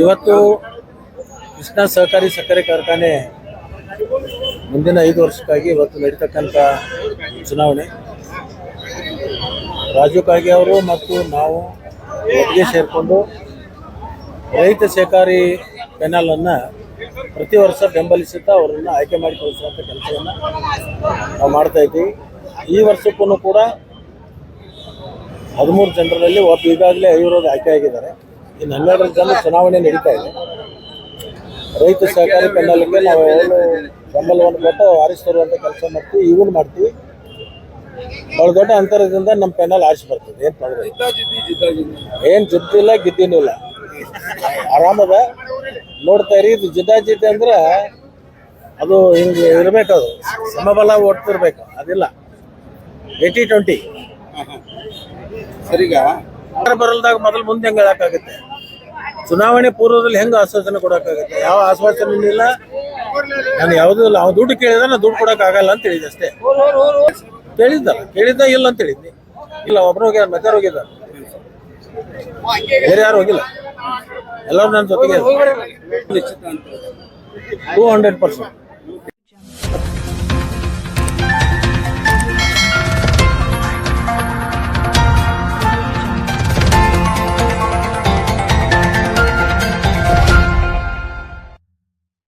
ಇವತ್ತು ಕೃಷ್ಣ ಸಹಕಾರಿ ಸಕ್ಕರೆ ಕಾರ್ಖಾನೆ ಮುಂದಿನ ಐದು ವರ್ಷಕ್ಕಾಗಿ ಇವತ್ತು ನಡೀತಕ್ಕಂಥ ಚುನಾವಣೆ. ರಾಜು ಅವರು ಮತ್ತು ನಾವು ಒಟ್ಟಿಗೆ ಸೇರಿಕೊಂಡು ರೈತ ಸಹಕಾರಿ ಪೆನಲನ್ನು ಪ್ರತಿ ವರ್ಷ ಬೆಂಬಲಿಸುತ್ತಾ ಅವರನ್ನು ಆಯ್ಕೆ ಮಾಡಿ ಕಳಿಸುವಂಥ ಕೆಲಸವನ್ನು ನಾವು ಮಾಡ್ತಾ ಇದ್ದೀವಿ. ಈ ವರ್ಷಕ್ಕೂ ಕೂಡ ಹದಿಮೂರು ಜನರಲ್ಲಿ ಒಬ್ಬ ಈಗಾಗಲೇ ಐವರು ಆಯ್ಕೆ ಆಗಿದ್ದಾರೆ. ಇನ್ನು ಹನ್ನೆರಡು ಜನ ಚುನಾವಣೆ ನಡೀತಾ ಇದೆ. ರೈತ ಸಹಕಾರಿ ಪೆನ್ನಲ್ಗೆ ನಾವು ಬೆಂಬಲವನ್ನು ಕೊಟ್ಟು ಆರಿಸಿ ಕೆಲಸ ಮಾಡ್ತೀವಿ ಇವನು ಮಾಡ್ತೀವಿ. ಭಾಳ ದೊಡ್ಡ ಅಂತರದಿಂದ ನಮ್ಮ ಪೆಂಡಲ್ ಆರಿಸಿ ಬರ್ತದೆ, ಏನು ತೊಂದರೆ ಏನು ಜಿದ್ದಿಲ್ಲ ಗಿದ್ದಿನೂ ಇಲ್ಲ. ಆರಾಮದ. ನೋಡ್ತಾ ಇರಿ, ಇದು ಜಿದ್ದಾಜಿದ್ದೆ ಅಂದ್ರೆ ಅದು ಹಿಂಗೆ ಇರಬೇಕದು ಸಮಬಲ ಓಡ್ತಿರ್ಬೇಕು ಅದಿಲ್ಲ. Eighty twenty. ಸರಿಗ? ಬರಲ್ದಾಗ ಮೊದಲು ಮುಂದೆ ಹೆಂಗ ಹೇಳಕ್ಕಾಗುತ್ತೆ? ಚುನಾವಣೆ ಪೂರ್ವದಲ್ಲಿ ಹೆಂಗ ಆಶ್ವಾಸನೆ ಕೊಡಕ್ಕಾಗತ್ತೆ? ಯಾವ ಆಶ್ವಾಸನೆ ಇಲ್ಲ. ನಾನು ಯಾವುದೂ ಇಲ್ಲ. ಅವ್ನು ದುಡ್ಡು ಕೇಳಿದ ನಾನು ದುಡ್ಡು ಕೊಡಕ್ಕಾಗಲ್ಲ ಅಂತ ಹೇಳಿದೆ ಅಷ್ಟೇ. ಕೇಳಿದ್ದ. ಕೇಳಿದ್ದ ಇಲ್ಲ ಅಂತ ಹೇಳಿದ್ನಿ. ಇಲ್ಲ ಒಬ್ರು ಹೋಗ್ಯಾರ ಮತ್ತೆ ಹೋಗಿದ್ದ ಬೇರೆ ಯಾರು ಹೋಗಿಲ್ಲ. ಎಲ್ಲರೂ ನನ್ನ ಜೊತೆಗೆ ಟೂ ಹಂಡ್ರೆಡ್ ಪರ್ಸೆಂಟ್